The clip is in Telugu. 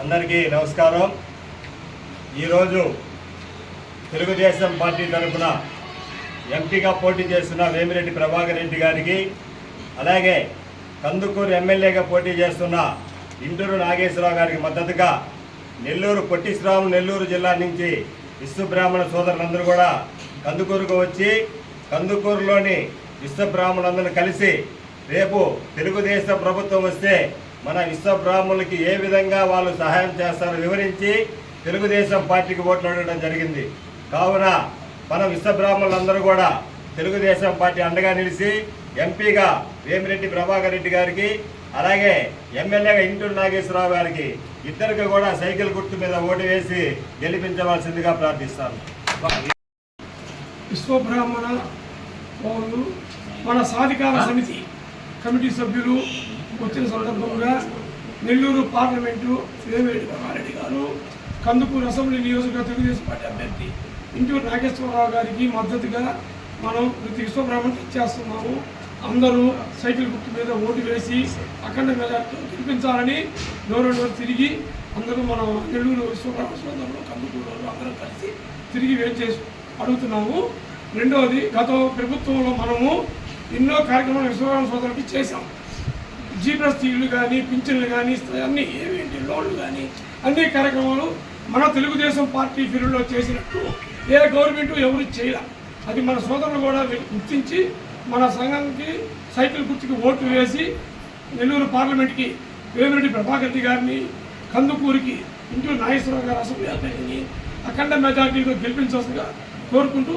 అందరికీ నమస్కారం. ఈరోజు తెలుగుదేశం పార్టీ తరఫున ఎంపీగా పోటీ చేస్తున్న వేమిరెడ్డి ప్రభాకర్ రెడ్డి గారికి అలాగే కందుకూరు ఎమ్మెల్యేగా పోటీ చేస్తున్న ఇంటూరు నాగేశ్వరరావు గారికి మద్దతుగా నెల్లూరు పొట్టిశ్రాము నెల్లూరు జిల్లా నుంచి విశ్వబ్రాహ్మణ సోదరులందరూ కూడా కందుకూరుకు వచ్చి కందుకూరులోని విశ్వబ్రాహ్మణులందరూ కలిసి రేపు తెలుగుదేశం ప్రభుత్వం వస్తే మన విశ్వ బ్రాహ్మణులకి ఏ విధంగా వాళ్ళు సహాయం చేస్తారో వివరించి తెలుగుదేశం పార్టీకి ఓట్లు అడగడం జరిగింది. కావున మన విశ్వ బ్రాహ్మణులందరూ కూడా తెలుగుదేశం పార్టీ అండగా నిలిచి ఎంపీగా వేమిరెడ్డి ప్రభాకర్ రెడ్డి గారికి అలాగే ఎమ్మెల్యేగా ఇంటూరు నాగేశ్వరరావు గారికి ఇద్దరికి కూడా సైకిల్ గుర్తు మీద ఓటు వేసి గెలిపించవలసిందిగా ప్రార్థిస్తాను. విశ్వబ్రాహ్మణ పౌరులు మన సాధికార సమితి కమిటీ సభ్యులు వచ్చిన సందర్భంగా నెల్లూరు పార్లమెంటు వేమిరెడ్డి ప్రభారెడ్డి గారు కందుకూరు అసెంబ్లీ నియోజకవర్గ తెలుగుదేశం పార్టీ అభ్యర్థి ఇంటూరు నాగేశ్వరరావు గారికి మద్దతుగా మనం ప్రతి విశ్వబ్రాహ్మణ్ ఇచ్చేస్తున్నాము అందరూ సైకిల్ గుర్తు మీద ఓటు వేసి అఖండ మెజార్టీతో గెలిపించాలని నోరు నోరు తిరిగి అందరూ మనం నెల్లూరు విశ్వబ్రాహ్మణ సోదరులు కందుకూరు అందరం కలిసి తిరిగి వెయిట్ చేసి అడుగుతున్నాము. రెండవది గత ప్రభుత్వంలో మనము ఎన్నో కార్యక్రమాలు విశ్వబ్రాహ్మణ సోదరులకి చేశాం. జీప్రస్ కానీ పింఛన్లు కానీ అన్ని ఏవేంటి లోన్లు కానీ అన్ని కార్యక్రమాలు మన తెలుగుదేశం పార్టీ ఫీల్డ్లో చేసినట్టు ఏ గవర్నమెంట్ ఎవరు చేయాల. అది మన సోదరులు కూడా గుర్తించి మన సంఘానికి సైకిల్ గుర్తుకి ఓట్లు వేసి నెల్లూరు పార్లమెంట్కి వేమిరెడ్డి ప్రభాకర్ రెడ్డి గారిని కందుకూరికి ఇంటూ నాగేశ్వరరావు గారు అసెంబ్లీ అభ్యర్థిని అఖండ మెజార్టీతో గెలిపించాల్సిందిగా కోరుకుంటూ